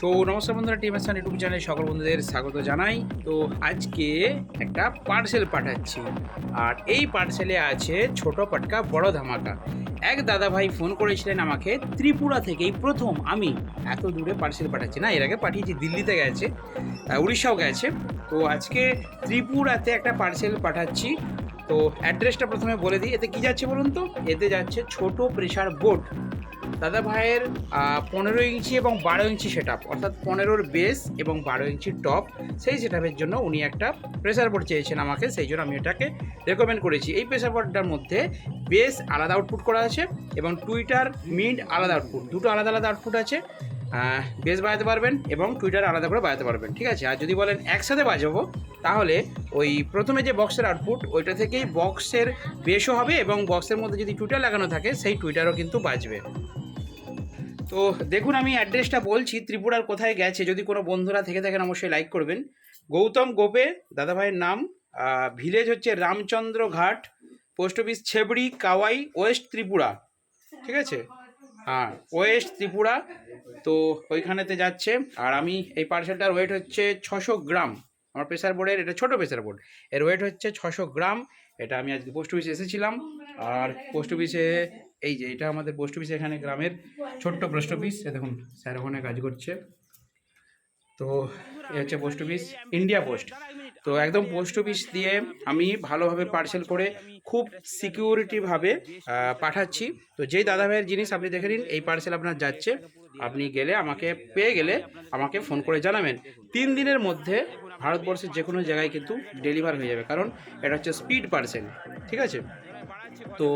So নমস্কার বন্ধুরা, team আসান YouTube চ্যানেলে সকল বন্ধুদের স্বাগত জানাই। তো আজকে একটা পার্সেল পাঠাচ্ছি। আর এই পার্সেলে আছে ছোট পাটকা, বড় ধামাকা। এক দাদা ভাই ফোন করেছিলেন আমাকে, ত্রিপুরা থেকেই প্রথম আমি এত দূরে পার্সেল পাঠাচ্ছি। না, এর আগে পাঠিয়েছি, দিল্লিতে গেছে উড়িষ্যাও গেছে। তো আজকে ত্রিপুরাতে একটা পার্সেল পাঠাচ্ছি। তো অ্যাড্রেসটা প্রথমে বলে দিই। এতে কী যাচ্ছে বলুন তো? এতে যাচ্ছে ছোট প্রেশার বোট দাদা ভাইয়ের পনেরো ইঞ্চি এবং বারো ইঞ্চি সেট অর্থাৎ পনেরোর বেস এবং বারো ইঞ্চির টপ সেই সেট জন্য উনি একটা প্রেসার বোর্ড চেয়েছেন আমাকে, সেই জন্য আমি এটাকে রেকমেন্ড করেছি। এই প্রেসার বোর্ডটার মধ্যে বেস আলাদা আউটপুট করা আছে এবং টুইটার মিড আলাদা আউটপুট দুটো আলাদা আলাদা আউটপুট আছে। বেস বাজাতে পারবেন এবং টুইটার আলাদা করে বাজাতে পারবেন, ঠিক আছে? আর যদি বলেন একসাথে বাজাবো, তাহলে ওই প্রথমে যে বক্সের আউটপুট ওইটা থেকেই বক্সের বেসও হবে এবং বক্সের মধ্যে যদি টুইটার লাগানো থাকে, সেই টুইটারও কিন্তু বাজবে। তো দেখুন, আমি অ্যাড্রেসটা বলছি, ত্রিপুরার কোথায় গেছে। যদি কোনো বন্ধুরা থেকে থাকেন, অবশ্যই লাইক করবেন। গৌতম গোপে, দাদাভাইয়ের নাম। ভিলেজ হচ্ছে Ramchandra Ghat post office Chhebri, Kawai, West Tripura. ঠিক আছে? হ্যাঁ ওয়েস্ট ত্রিপুরা। তো ওইখানেতে যাচ্ছে। আর আমি এই পার্সেলটার ওয়েট হচ্ছে ছশো গ্রাম। আমার প্রেসার বোর্ডের এটা ছোটো প্রেসার বোর্ড এর ওয়েট হচ্ছে ছশো গ্রাম। এটা আমি আজকে পোস্ট অফিসে এসেছিলাম। আর পোস্ট অফিসে এই যে, এটা আমাদের পোস্ট অফিসে এখানে গ্রামের ছোট্ট পোস্ট অফিস দেখুন, স্যার ওখানে কাজ করছে। তো, এ হচ্ছে পোস্ট অফিস ইন্ডিয়া পোস্ট তো একদম পোস্ট অফিস দিয়ে আমি ভালোভাবে পার্সেল করে খুব সিকিউরিটিভাবে পাঠাচ্ছি। তো যেই দাদা ভাইয়ের জিনিস আপনি দেখে নিন, এই পার্সেল আপনার যাচ্ছে। আপনি গেলে আমাকে, পেয়ে গেলে আমাকে ফোন করে জানাবেন। তিন দিনের মধ্যে ভারতবর্ষের যে কোনো জায়গায় কিন্তু ডেলিভার হয়ে যাবে। কারণ এটা হচ্ছে স্পিড পার্সেল ঠিক আছে? তো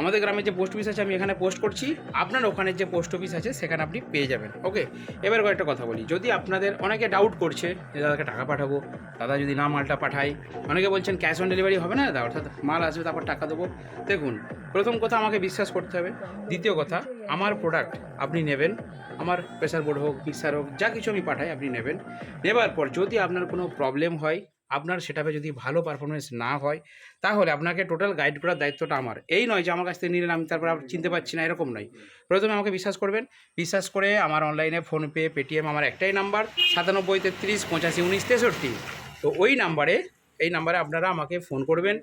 আমাদের গ্রামে যে পোস্ট অফিস আছে, আমি এখানে পোস্ট করছি। আপনার ওখানে যে পোস্ট অফিস আছে, সেখানে আপনি পেয়ে যাবেন। ওকে? এবার কয়েকটা কথা বলি। যদি আপনাদের অনেকে ডাউট করছে যে, দাদাকে টাকা পাঠাবো, দাদা যদি না মালটা পাঠাই অনেকে বলছেন ক্যাশ অন ডেলিভারি হবে না, দাদা, অর্থাৎ মাল আসবে, তারপর টাকা দেবো। দেখুন, প্রথম কথা আমাকে বিশ্বাস করতে হবে। দ্বিতীয় কথা, আমার প্রোডাক্ট আপনি নেবেন। আমার প্রেশার বোর্ড হোক মিক্সার হোক, যা কিছু আমি পাঠাই, আপনি নেবেন। নেবার পর যদি আপনার কোনো প্রবলেম হয় আপনার সেটাপে যদি ভালো পারফরমেন্স না হয়, তাহলে আপনাকে টোটাল গাইড করার দায়িত্বটা আমার। এই নয় যে আমার কাছ থেকে নিলেন, আমি তারপর চিনতে পারছি না, এরকম নয়। প্রথমে আমাকে বিশ্বাস করবেন, বিশ্বাস করে আমার অনলাইনে ফোনপে পেটিএম আমার একটাই নাম্বার সাতানব্বই তেত্রিশ, পঁচাশি, উনিশ, তেষট্টি। তো ওই নাম্বারে এই নাম্বারে আপনারা আমাকে ফোন করবেন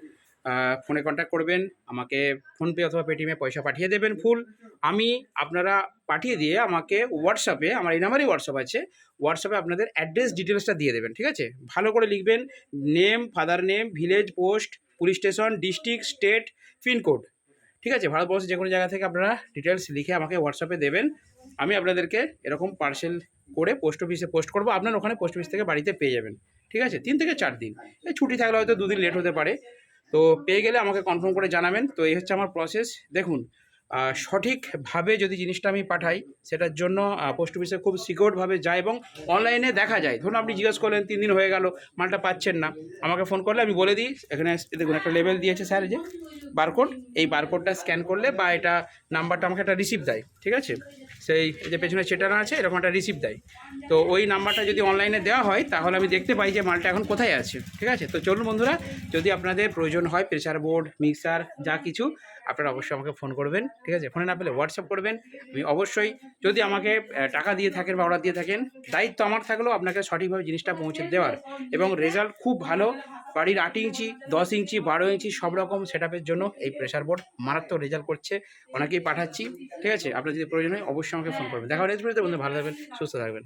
ফোনে কন্ট্যাক্ট করবেন, আমাকে ফোনপে অথবা পেটিএমে পয়সা পাঠিয়ে দেবেন ফুল আমি আপনারা পাঠিয়ে দিয়ে আমাকে হোয়াটসঅ্যাপে আমার এই নাম্বারই হোয়াটসঅ্যাপ আছে হোয়াটসঅ্যাপে আপনাদের অ্যাড্রেস ডিটেলসটা দিয়ে দেবেন, ঠিক আছে? ভালো করে লিখবেন name father name village post police station district state pincode ঠিক আছে? ভারতবর্ষের যে কোনো জায়গা থেকে আপনারা ডিটেলস লিখে আমাকে হোয়াটসঅ্যাপে দেবেন। আমি আপনাদেরকে এরকম পার্সেল করে পোস্ট অফিসে পোস্ট করব। আপনার ওখানে পোস্ট অফিস থেকে বাড়িতে পেয়ে যাবেন। ঠিক আছে? তিন থেকে চার দিন। ছুটি থাকলে হয়তো দুদিন লেট হতে পারে। তো পেয়ে গেলে আমাকে কনফার্ম করে জানাবেন। তো এই হচ্ছে আমার প্রসেস দেখুন সঠিকভাবে যদি জিনিসটা আমি পাঠাই, সেটার জন্য পোস্ট অফিসে খুব সিকিউরভাবে যায় এবং অনলাইনে দেখা যায়। ধরুন আপনি জিজ্ঞেস করলেন, তিন দিন হয়ে গেল, মালটা পাচ্ছেন না। আমাকে ফোন করলে আমি বলে দিই, এখানে দেখুন একটা লেভেল দিয়েছে স্যার যে বারকোড এই বারকোডটা স্ক্যান করলে বা এটা নাম্বারটা আমাকে একটা রিসিভ দেয়, ঠিক আছে? সেই যে পেছনে চেটানো আছে, এরকম একটা রিসিভ দেয়। তো ওই নাম্বারটা যদি অনলাইনে দেওয়া হয়, তাহলে আমি দেখতে পাই যে মালটা এখন কোথায় আছে, ঠিক আছে? তো চলুন বন্ধুরা, যদি আপনাদের প্রয়োজন হয় প্রেসার বোর্ড মিক্সার যা কিছু, আপনারা অবশ্যই আমাকে ফোন করবেন। ঠিক আছে? ফোনে না পেলে হোয়াটসঅ্যাপ করবেন। আমি অবশ্যই যদি আমাকে টাকা দিয়ে থাকেন বা অর্ডার দিয়ে থাকেন, দায়িত্ব আমার থাকলেও আপনাকে সঠিকভাবে জিনিসটা পৌঁছে দেওয়ার। এবং রেজাল্ট খুব ভালো। বাড়ির আট ইঞ্চি, দশ ইঞ্চি, বারো ইঞ্চি, সব রকম সেট জন্য এই প্রেশার বোর্ড মারাত্মক রেজাল্ট করছে। অনেকেই পাঠাচ্ছি, ঠিক আছে? আপনার যদি প্রয়োজন হয়, অবশ্যই আমাকে ফোন করবেন। দেখা হলে বন্ধু, ভালো থাকবেন, সুস্থ থাকবেন।